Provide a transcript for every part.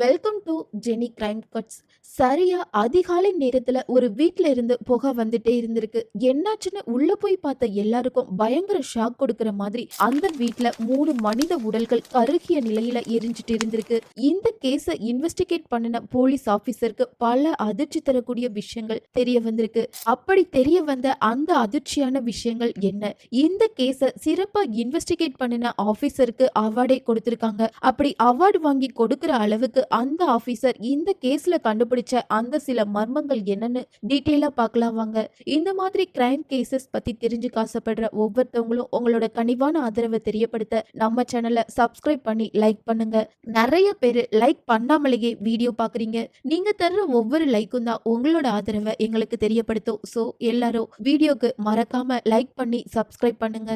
Welcome to Jenny crime cuts சரியா அதிகாலை நேரத்துல ஒரு வீட்ல இருந்து புகை வந்துட்டே இருந்திருக்கு. என்னாச்சுன்னு உள்ள போய் பார்த்த எல்லாருக்கும் பயங்கர ஷாக் கொடுக்கற மாதிரி அந்த வீட்டுல மூணு மனித உடல்கள் கருகிய நிலையில எரிஞ்சிட்டு இருந்திருக்கு. இந்த கேஸை இன்வெஸ்டிகேட் பண்ணின போலீஸ் ஆபீசருக்கு பல அதிர்ச்சி தரக்கூடிய விஷயங்கள் தெரிய வந்திருக்கு. அப்படி தெரிய வந்த அந்த அதிர்ச்சியான விஷயங்கள் என்ன? இந்த கேஸை சிறப்பா இன்வெஸ்டிகேட் பண்ணின ஆபீசருக்கு அவார்டே கொடுத்திருக்காங்க. அப்படி அவார்டு வாங்கி கொடுக்கிற அளவுக்கு அந்த ஆபீசர் இந்த கேஸ்ல கண்டுபிடிச்ச அந்த சில மர்மங்கள் என்னன்னு டீட்டெயிலா பார்க்கலாம் வாங்க. இந்த மாதிரி கிரைம் கேசஸ் பத்தி தெரிஞ்சுக்க ஆசைப்படுற ஒவ்வொருத்தவங்களும் உங்களோட கனிவான ஆதரவை தெரியப்படுத்த நம்ம சேனலை சப்ஸ்கிரைப் பண்ணி லைக் பண்ணுங்க. நிறைய பேர் லைக் பண்ணாமலேயே வீடியோ பாக்குறீங்க நீங்க தர்ற ஒவ்வொரு லைக்கும் தான் உங்களோட ஆதரவை எங்களுக்கு தெரியப்படுத்தும். ஸோ எல்லாரும் வீடியோக்கு மறக்காம லைக் பண்ணி சப்ஸ்கிரைப் பண்ணுங்க.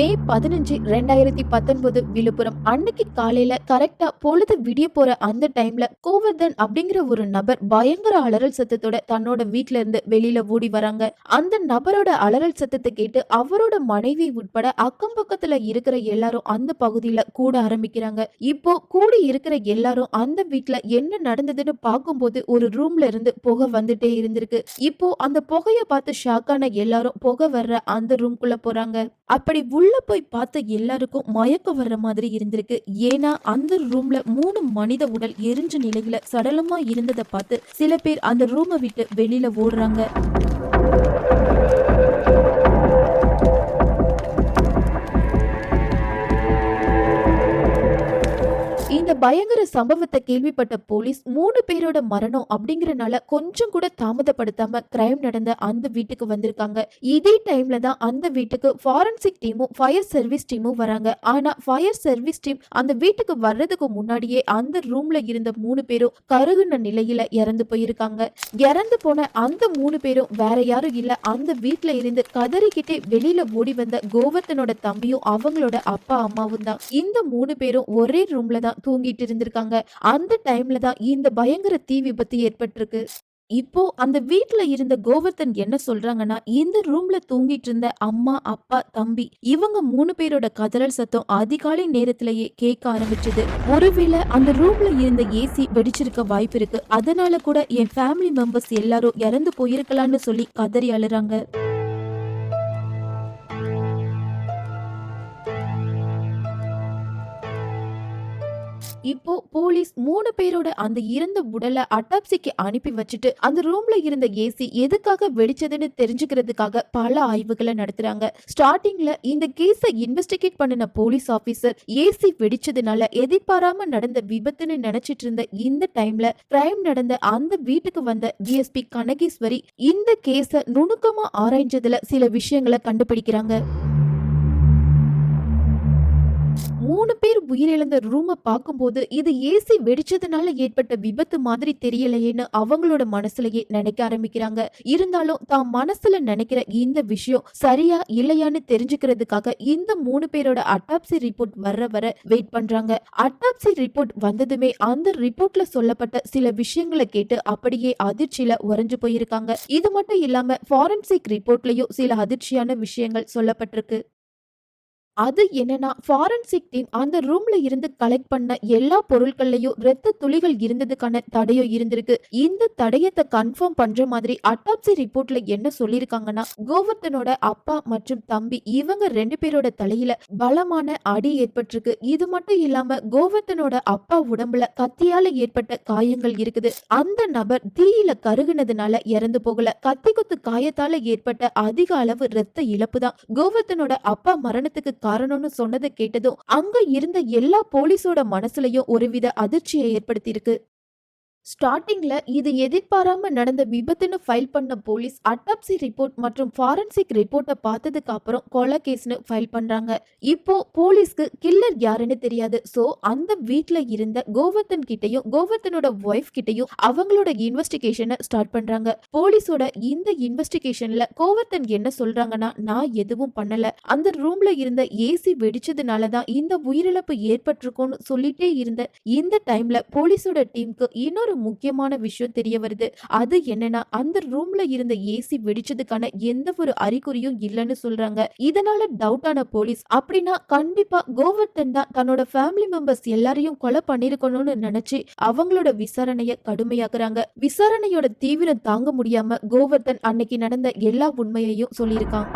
மே பதினஞ்சு ரெண்டாயிரத்தி பத்தொன்பது விழுப்புரம் அன்னைக்கு காலையில கரெக்டா பொழுது விடிய போற அந்த டைம்ல கோவர்தன் அப்படிங்கிற ஒரு நபர் பயங்கர அலறல் சத்தத்தோட தன்னோட வீட்ல இருந்து வெளியில ஓடி வராங்க. அந்த நபரோட அலறல் சத்தத்தை கேட்டு அவரோட மனைவி உட்பட அக்கம் பக்கத்துல இருக்கிற எல்லாரும் அந்த பகுதியில கூட ஆரம்பிக்கிறாங்க. இப்போ கூடி இருக்கிற எல்லாரும் அந்த வீட்ல என்ன நடந்ததுன்னு பார்க்கும்போது ஒரு ரூம்ல இருந்து புகை வந்துட்டே இருந்திருக்கு. இப்போ அந்த புகைய பார்த்து ஷாக்கான எல்லாரும் புகை வர்ற அந்த ரூம்குள்ள போறாங்க. அப்படி உள்ள போய் பார்த்த எல்லாருக்கும் மயக்கம் வர்ற மாதிரி இருந்திருக்கு. ஏன்னா அந்த ரூம்ல மூணு மனித உடல் எரிஞ்ச நிலையில சடலமா இருந்ததை பார்த்து சில பேர் அந்த ரூமை விட்டு வெளியில ஓடுறாங்க. பயங்கர சம்பவத்தை கேள்விப்பட்ட போலீஸ் மூணு பேரோட மரணம் அப்படிங்கறனால கொஞ்சம் கூட தாமதப்படுத்தாம கிரைம் நடந்த அந்த வீட்டுக்கு வந்திருக்காங்க. இதே டைம்ல தான் அந்த வீட்டுக்கு ஃபாரன்சிக் டீமும் ஃபயர் சர்வீஸ் டீமும் வராங்க. ஆனா ஃபயர் சர்வீஸ் டீம் அந்த வீட்டுக்கு வர்றதுக்கு முன்னாடியே அந்த ரூம்ல இருந்த மூணு பேரும் கருகுன நிலையில இறந்து போயிருக்காங்க. இறந்து போன அந்த மூணு பேரும் வேற யாரும் இல்ல. அந்த வீட்டுல இருந்து கதறிக்கிட்டே வெளியில ஓடி வந்த கோவர்த்தனோட தம்பியும் அவங்களோட அப்பா அம்மாவும் தான். இந்த மூணு பேரும் ஒரே ரூம்ல தான் தூங்கி தூங்கிட்டு இருந்திருக்காங்க. அந்த டைம்ல தான் இந்த பயங்கர தீ விபத்து ஏற்பட்டிருக்கு. இப்போ அந்த வீட்டுல இருந்த கோவர்தன் என்ன சொல்றாங்கன்னா இந்த ரூம்ல தூங்கிட்டு இருந்த அம்மா அப்பா தம்பி இவங்க மூணு பேரோட கதறல் சத்தம் அதிகாலை நேரத்திலேயே கேட்க ஆரம்பிச்சது. ஒருவேளை அந்த ரூம்ல இருந்த ஏசி வெடிச்சிருக்க வாய்ப்பு இருக்கு. அதனால கூட என் ஃபேமிலி மெம்பர்ஸ் எல்லாரும் இறந்து போயிருக்கலாம்னு சொல்லி கதறி அழுறாங்க. இப்போ போலீஸ் மூணு பேரோட அந்த இறந்த உடலை அட்டாப்சிக்கு அனுப்பி வச்சுட்டு அந்த ரூம்ல இருந்த ஏசி எதுக்காக வெடிச்சதுன்னு தெரிஞ்சுக்கிறதுக்காக பல ஆய்வுகளை நடத்துறாங்க. ஸ்டார்டிங்ல இந்த கேஸை இன்வெஸ்டிகேட் பண்ணின போலீஸ் ஆபீசர் ஏசி வெடிச்சதுனால எதிர்பாராம நடந்த விபத்துன்னு நினைச்சிட்டு இருந்த இந்த டைம்ல கிரைம் நடந்த அந்த வீட்டுக்கு வந்த டிஎஸ்பி கனகேஸ்வரி இந்த கேஸ நுணுக்கமா ஆராய்ஞ்சதுல சில விஷயங்களை கண்டுபிடிக்கிறாங்க. மூணு பேர் உயிரிழந்த ரூமை பார்க்கும்போது இது ஏசி வெடிச்சதுனால ஏற்பட்ட விபத்து மாதிரி தெரியலையேன்னு அவங்களோட மனசுலயே நினைக்க ஆரம்பிக்கிறாங்க. இருந்தாலும் தான் மனசுல நினைக்கிற இந்த விஷயம் சரியா இல்லையான்னு தெரிஞ்சுக்கிறதுக்காக இந்த மூணு பேரோட அட்டாப்சி ரிப்போர்ட் வர்ற வர வெயிட் பண்றாங்க. அட்டாப்சி ரிப்போர்ட் வந்ததுமே அந்த ரிப்போர்ட்ல சொல்லப்பட்ட சில விஷயங்களை கேட்டு அப்படியே அதிர்ச்சியில உறைஞ்சு போயிருக்காங்க. இது மட்டும் இல்லாம ஃபாரன்சிக் ரிப்போர்ட்லயும் சில அதிர்ச்சியான விஷயங்கள் சொல்லப்பட்டிருக்கு. அது என்னன்னா ஃபாரன்சிக் டீம் அந்த ரூம்ல இருந்து கலெக்ட் பண்ண எல்லா பொருட்கள்லயும் ரத்த துளிகள் இருந்ததுக்கான தடையோ இருந்திருக்கு. இந்த தடயத்தை கன்ஃபார்ம் பண்ற மாதிரி அட்டாப்சி ரிப்போர்ட்ல என்ன சொல்லியிருக்காங்கன்னா கோவர்த்தனோட அப்பா மற்றும் தம்பி இவங்க ரெண்டு பேரோட தலையில பலமான அடி ஏற்பட்டிருக்கு. இது மட்டும் இல்லாம கோவர்த்தனோட அப்பா உடம்புல கத்தியால ஏற்பட்ட காயங்கள் இருக்குது. அந்த நபர் தீயில கருகுனதுனால இறந்து போகல. கத்தி குத்து காயத்தால ஏற்பட்ட அதிக அளவு ரத்த இழப்பு தான் கோவர்த்தனோட அப்பா மரணத்துக்கு காரணம்னு சொன்னதை கேட்டதும் அங்க இருந்த எல்லா போலீஸோட மனசுலயும் ஒருவித அதிர்ச்சியை ஏற்படுத்தியிருக்கு. ஸ்டார்டிங்ல இது எதிர்பாராம நடந்த விபத்துன்னு ஃபைல் பண்ண போலீஸ் அட்டாப்சி ரிப்போர்ட் மற்றும் ஃபாரன்சிக் ரிப்போர்ட்டை பார்த்ததுக்கு அப்புறம் கொலை கேஸ்னு ஃபைல் பண்றாங்க. இப்போ போலீஸ்க்கு கில்லர் யாருன்னு தெரியாது. சோ அந்த வீட்ல இருந்த கோவர்த்தன் கிட்டயும் கோவர்த்தனோட ஒய்ஃப் கிட்டயும் அவங்களோட இன்வெஸ்டிகேஷனை ஸ்டார்ட் பண்றாங்க. போலீஸோட இந்த இன்வெஸ்டிகேஷன்ல கோவர்த்தன் என்ன சொல்றாங்கன்னா நான் எதுவும் பண்ணல. அந்த ரூம்ல இருந்த ஏசி வெடிச்சதுனால தான் இந்த உயிரிழப்பு ஏற்பட்டிருக்கும்னு சொல்லிட்டே இருந்த இந்த டைம்ல போலீஸோட டீமுக்கு இன்னொரு இன்னொரு முக்கியமான விஷயம் தெரிய வருது. அது என்னன்னா அந்த ரூம்ல இருந்த ஏசி வெடிச்சதுக்கான எந்த ஒரு அறிகுறியும் இல்லைன்னு சொல்றாங்க. இதனால டவுட் ஆன போலீஸ் அப்படின்னா கண்டிப்பா கோவர்தன் தான் தன்னோட ஃபேமிலி மெம்பர்ஸ் எல்லாரையும் கொலை பண்ணிருக்கணும்னு நினைச்சு அவங்களோட விசாரணைய கடுமையாக்குறாங்க. விசாரணையோட தீவிரம் தாங்க முடியாம கோவர்தன் அன்னைக்கு நடந்த எல்லா உண்மையையும் சொல்லியிருக்கான்.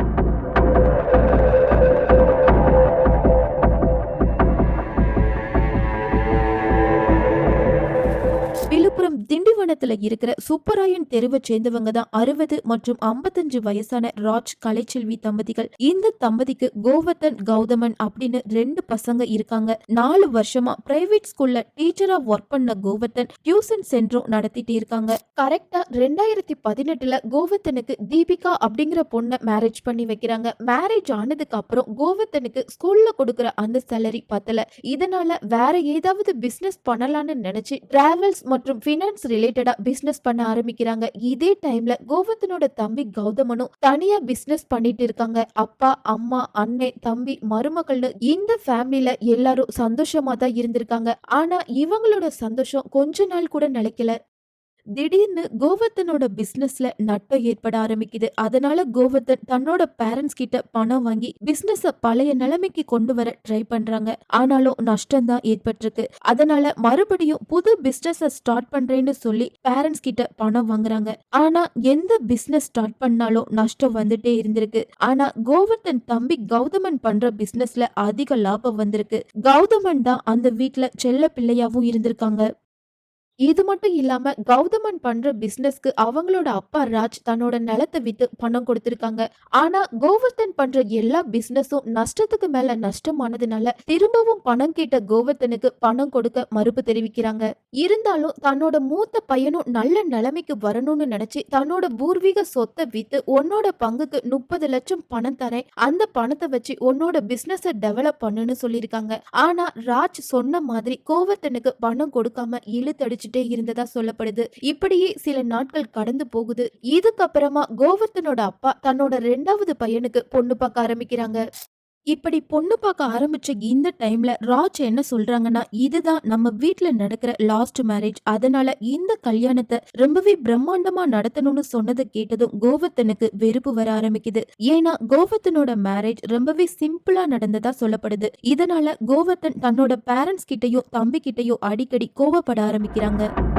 திண்டிவனத்துல இருக்கிற சுப்பராயன் தெருவை சேர்ந்தவங்க தான் அறுபது மற்றும் ஐம்பத்தஞ்சு வயசான ராஜ் கலைச்செல்வி தம்பதிகள். இந்த தம்பதிக்கு கோவர்தன் கௌதமன் அப்படின்னு ரெண்டு பசங்க இருக்காங்க. நாலு வருஷமா பிரைவேட் ஸ்கூல்ல டீச்சரா ஒர்க் பண்ண கோவர்தன் டியூஷன் சென்டரும் நடத்திட்டு இருக்காங்க. கரெக்டா ரெண்டாயிரத்தி பதினெட்டுல கோவர்தனுக்கு தீபிகா அப்படிங்கிற பொண்ணை மேரேஜ் பண்ணி வைக்கிறாங்க. மேரேஜ் ஆனதுக்கு அப்புறம் கோவர்தனுக்கு ஸ்கூல்ல கொடுக்குற அந்த சேலரி பத்தல. இதனால வேற ஏதாவது பிசினஸ் பண்ணலாம்னு நினைச்சு டிராவல்ஸ் மற்றும் ஃபினான்ஸ் ரிலேட்டட் பிசினஸ் பண்ண ஆரம்பிக்கிறாங்க. இதே டைம்ல கோவர்தனோட தம்பி கௌதமனும் தனியா பிசினஸ் பண்ணிட்டு இருக்காங்க. அப்பா அம்மா அண்ணன் தம்பி மருமகள்னு இந்த ஃபேமிலியில எல்லாரும் சந்தோஷமா தான் இருந்திருக்காங்க. ஆனா இவங்களோட சந்தோஷம் கொஞ்ச நாள் கூட நிலைக்கல. திடீர்னு கோவர்த்தனோட பிசினஸ்ல நட்டம் ஏற்பட ஆரம்பிக்குது. அதனால கோவர்த்தன் தன்னோட பேரண்ட்ஸ் கிட்ட பணம் வாங்கி பிசினஸ பழைய நிலைமைக்கு கொண்டு வர ட்ரை பண்றாங்க. ஆனாலும் நஷ்டம் தான் ஏற்பட்டிருக்கு. அதனால மறுபடியும் புது பிசினஸ் ஸ்டார்ட் பண்றேன்னு சொல்லி பேரண்ட்ஸ் கிட்ட பணம் வாங்குறாங்க. ஆனா எந்த பிசினஸ் ஸ்டார்ட் பண்ணாலும் நஷ்டம் வந்துட்டே இருந்திருக்கு. ஆனா கோவர்த்தன் தம்பி கௌதமன் பண்ற பிசினஸ்ல அதிக லாபம் வந்திருக்கு. கௌதமன் தான் அந்த வீட்டுல செல்ல பிள்ளையாவும் இருந்திருக்காங்க. இது மட்டும் இல்லாம கௌதமன் பண்ற பிசினஸ்க்கு அவங்களோட அப்பா ராஜ் தன்னோட நிலத்தை வித்து பணம் கொடுத்திருக்காங்க. ஆனா கோவர்த்தன் பண்ற எல்லா பிசினஸும் நஷ்டத்துக்கு மேல நஷ்டமானதுனால திரும்பவும் பணம் கேட்ட கோவர்த்தனுக்கு பணம் கொடுக்க மறுப்பு தெரிவிக்கிறாங்க. இருந்தாலும் தன்னோட மூத்த பையனும் நல்ல நிலைமைக்கு வரணும்னு நினைச்சு தன்னோட பூர்வீக சொத்தை வித்து உன்னோட பங்குக்கு முப்பது லட்சம் பணம் தரேன். அந்த பணத்தை வச்சு உன்னோட பிசினஸ டெவலப் பண்ணுன்னு சொல்லியிருக்காங்க. ஆனா ராஜ் சொன்ன மாதிரி கோவர்த்தனுக்கு பணம் கொடுக்காம இழுத்தடிச்சு வச்சுட்டே இருந்ததா சொல்லப்படுது. இப்படியே சில நாட்கள் கடந்து போகுது. இதுக்கப்புறமா கோவர்த்தனோட அப்பா தன்னோட ரெண்டாவது பையனுக்கு பொண்ணு பார்க்க ஆரம்பிக்கிறாங்க. இப்படி பொண்ணு பார்க்க ஆரம்பிச்ச இந்த டைம்ல ராஜ் என்ன சொல்றாங்கன்னா இதுதான் நம்ம வீட்டுல நடக்கிற லாஸ்ட் மேரேஜ் அதனால இந்த கல்யாணத்தை ரொம்பவே பிரம்மாண்டமா நடத்தணும்னு சொன்னதை கேட்டதும் கோவர்த்தனுக்கு வெறுப்பு வர ஆரம்பிக்குது. ஏன்னா கோவர்த்தனோட மேரேஜ் ரொம்பவே சிம்பிளா நடந்ததா சொல்லப்படுது. இதனால கோவர்த்தன் தன்னோட பேரண்ட்ஸ் கிட்டயும் தம்பி கிட்டயும் அடிக்கடி கோவப்பட ஆரம்பிக்கிறாங்க.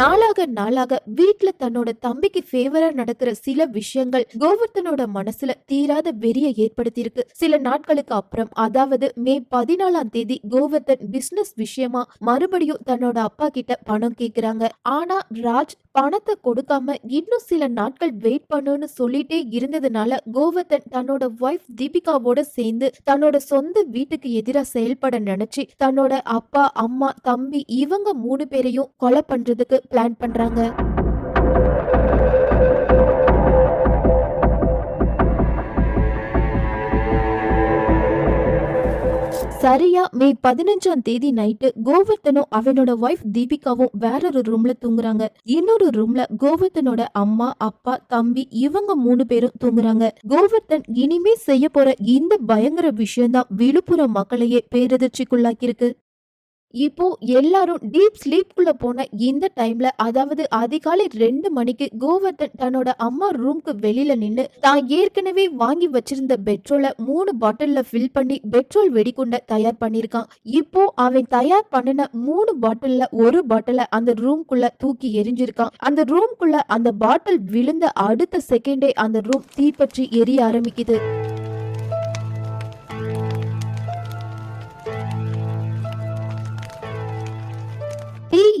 நாளாக நாளாக வீட்டுல தன்னோட தம்பிக்கு ஃபேவரா நடக்கிற சில விஷயங்கள் கோவர்த்தனோட மனசுல தீராத வெறிய ஏற்படுத்தியிருக்கு. சில நாட்களுக்கு அப்புறம் அதாவது மே பதினாலாம் தேதி கோவர்த்தன் பிசினஸ் விஷயமா மறுபடியும் தன்னோட அப்பா கிட்ட பணம் கேக்குறாங்க. ஆனா ராஜ் பணத்தை கொடுக்காம இன்னும் சில நாட்கள் வெயிட் பண்ணுன்னு சொல்லிட்டே இருந்ததுனால கோவர்தன் தன்னோட ஒய்ஃப் தீபிகாவோட சேர்ந்து தன்னோட சொந்த வீட்டுக்கு எதிராக செயல்பட நினைச்சு தன்னோட அப்பா அம்மா தம்பி இவங்க மூணு பேரையும் கொலை பண்றதுக்கு பிளான் பண்றாங்க. சரியா மே பதினஞ்சாம் தேதி நைட்டு கோவர்தனும் அவனோட ஒய்ஃப் தீபிகாவும் வேற ஒரு ரூம்ல தூங்குறாங்க. இன்னொரு ரூம்ல கோவர்தனோட அம்மா அப்பா தம்பி இவங்க மூணு பேரும் தூங்குறாங்க. கோவர்தன் இனிமே செய்ய போற இந்த பயங்கர விஷயம்தான் விழுப்புரம் மக்களையே பேரதிர்ச்சிக்குள்ளாக்கியிருக்கு. இப்போ எல்லாரும் டீப் ஸ்லீப்குள்ள போன இந்த டைம்ல அதாவது அதிகாலை ரெண்டு மணிக்கு கோவர்தன் தன்னோட அம்மா ரூம்க்கு வெளியில நின்று தான் ஏற்கனவே வாங்கி வச்சிருந்த பெட்ரோலை மூணு பாட்டில்ல ஃபில் பண்ணி பெட்ரோல் வெடிகுண்ட தயார் பண்ணிருக்கான் இப்போ அவன் தயார் பண்ணின மூணு பாட்டில்ல ஒரு பாட்டில அந்த ரூம்குள்ள தூக்கி எரிஞ்சிருக்கான் அந்த ரூம்குள்ள அந்த பாட்டில் விழுந்த அடுத்த செகண்டே அந்த ரூம் தீப்பற்றி எரிய ஆரம்பிக்குது.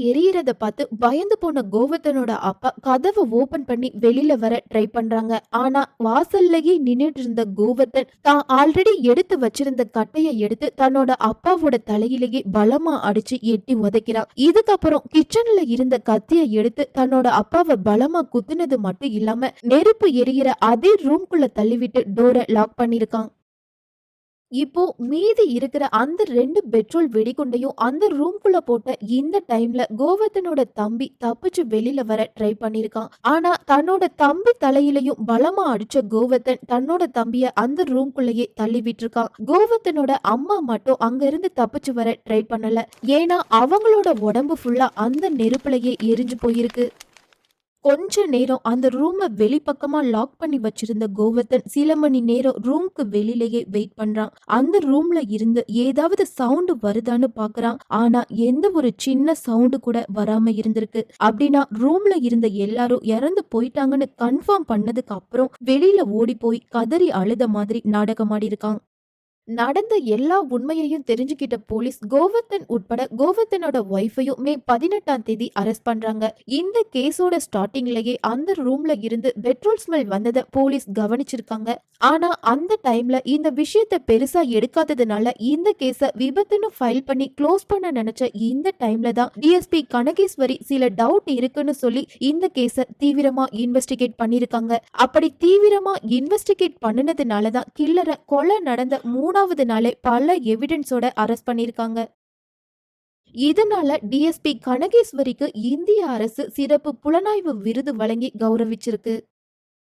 எரியறத பார்த்து பயந்து போன கோவர்தனோட அப்பா கதவை ஓபன் பண்ணி வெளியில வர ட்ரை பண்றாங்க. ஆனா வாசல்லையே நின்னுட்டு இருந்த கோவர்தன் தான் ஆல்ரெடி எடுத்து வச்சிருந்த கட்டையை எடுத்து தன்னோட அப்பாவோட தலையிலேயே பலமா அடிச்சு எட்டி உதைக்கிறான். இதுக்கப்புறம் கிச்சன்ல இருந்த கத்தியை எடுத்து தன்னோட அப்பாவை பலமா குத்துனது மட்டும் இல்லாம நெருப்பு எரியிற அதே ரூம்குள்ள தள்ளிவிட்டு டோரை லாக் பண்ணிருக்கான். இப்போ மீதி இருக்கிற அந்த ரெண்டு பெட்ரோல் வெடிகுண்டையும் அந்த ரூம்குள்ள போட்ட இந்த டைம்ல கோவர்தனோட தம்பி தப்பிச்சு வெளியில வர ட்ரை பண்ணியிருக்கான். ஆனா தன்னோட தம்பி தலையிலையும் பலமா அடிச்ச கோவர்தன் தன்னோட தம்பிய அந்த ரூம்குள்ளேயே தள்ளி விட்டுருக்கான். கோவர்தனோட அம்மா மட்டும் அங்க இருந்து தப்பிச்சு வர ட்ரை பண்ணல. ஏன்னா அவங்களோட உடம்பு ஃபுல்லா அந்த நெருப்புலயே எரிஞ்சு போயிருக்கு. கொஞ்ச நேரம் அந்த ரூமை வெளிப்பக்கமா லாக் பண்ணி வச்சிருந்த கோவர்த்தன் சில மணி நேரம் ரூம்க்கு வெளியிலேயே வெயிட் பண்றான். அந்த ரூம்ல இருந்து ஏதாவது சவுண்ட் வருதான்னு பாக்குறான் ஆனா எந்த ஒரு சின்ன சவுண்டு கூட வராம இருந்திருக்கு. அப்படின்னா ரூம்ல இருந்த எல்லாரும் இறந்து போயிட்டாங்கன்னு கன்ஃபார்ம் பண்ணதுக்கு அப்புறம் வெளியில ஓடி போய் கதறி அழுத மாதிரி நாடகமாடி இருக்கான் நடந்த எல்லா உண்மையையும் தெரிஞ்சுக்கிட்ட போலீஸ் கோவர்த்தன் உட்பட கோவர்த்தனோட ஒய்ஃபையும் மே 18ஆம் தேதி அரெஸ்ட் பண்றாங்க. இந்த கேஸோட ஸ்டார்டிங்லயே அந்த ரூம்ல இருந்து பெட்ரோல் ஸ்மெல் வந்ததை போலீஸ் கவனிச்சிருக்காங்க. ஆனா அந்த டைம்ல இந்த விஷயத்த பெருசா எடுக்காததுனால இந்த கேஸ விபத்துன்னு ஃபைல் பண்ணி க்ளோஸ் பண்ண நினைச்ச இந்த டைம்ல தான் டிஎஸ்பி கனகேஸ்வரி சில டவுட் இருக்குன்னு சொல்லி இந்த கேஸ தீவிரமா இன்வெஸ்டிகேட் பண்ணிருக்காங்க. அப்படி தீவிரமா இன்வெஸ்டிகேட் பண்ணுனதுனால தான் கொலை நடந்த மூணு மூணாவது நாளே பல எவிடன்ஸோட அரெஸ்ட் பண்ணியிருக்காங்க இதனால டிஎஸ்பி கனகேஸ்வரிக்கு இந்திய அரசு சிறப்பு புலனாய்வு விருது வழங்கி கௌரவிச்சிருக்கு.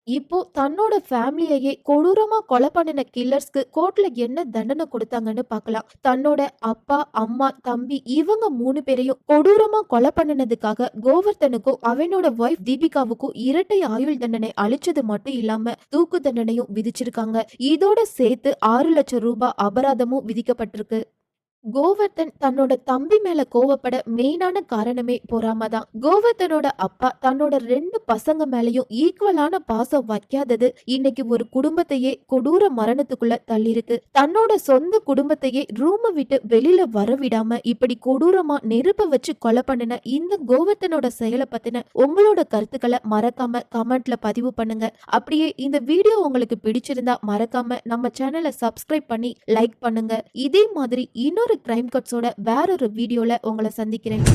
இப்போ தன்னோட ஃபேமிலியையே கொடூரமா கொலை பண்ணுன கில்லர்ஸ்க்கு கோர்ட்ல என்ன தண்டனை கொடுத்தாங்கன்னு பார்க்கலாம். தன்னோட அப்பா, அம்மா, தம்பி இவங்க மூணு பேரையும் கொடூரமா கொலை பண்ணுனதுக்காக கோவர்தனுக்கும் அவனோட ஒய்ஃப் தீபிகாவுக்கும் இரட்டை ஆயுள் தண்டனை அளிச்சது மட்டும் இல்லாம தூக்கு தண்டனையும் விதிச்சிருக்காங்க. இதோட சேர்த்து ஆறு லட்சம் ரூபாய் அபராதமும் விதிக்கப்பட்டிருக்கு. கோவர்த்தன் தன்னோட தம்பி மேல கோவப்பட மெயினான காரணமே பொறாம தான். கோவர்த்தனோட அப்பா தன்னோட ரெண்டு பசங்க மேலயும் ஈக்குவலான பாசம் வைக்காதது இன்னைக்கு ஒரு குடும்பத்தையே கொடூர மரணத்துக்குள்ள தள்ளிருக்கு தன்னோட சொந்த குடும்பத்தையே ரூம விட்டு வெளியில வரவிடாம இப்படி கொடூரமா நெருப்ப வச்சு கொலை பண்ணுன இந்த கோவர்த்தனோட செயலை பத்தின உங்களோட கருத்துக்களை மறக்காம கமெண்ட்ல பதிவு பண்ணுங்க. அப்படியே இந்த வீடியோ உங்களுக்கு பிடிச்சிருந்தா மறக்காம நம்ம சேனலை சப்ஸ்கிரைப் பண்ணி லைக் பண்ணுங்க. இதே மாதிரி இன்னொரு கிரைம் கட்ஸோட வேறொரு வீடியோல உங்களை சந்திக்கிறேன்.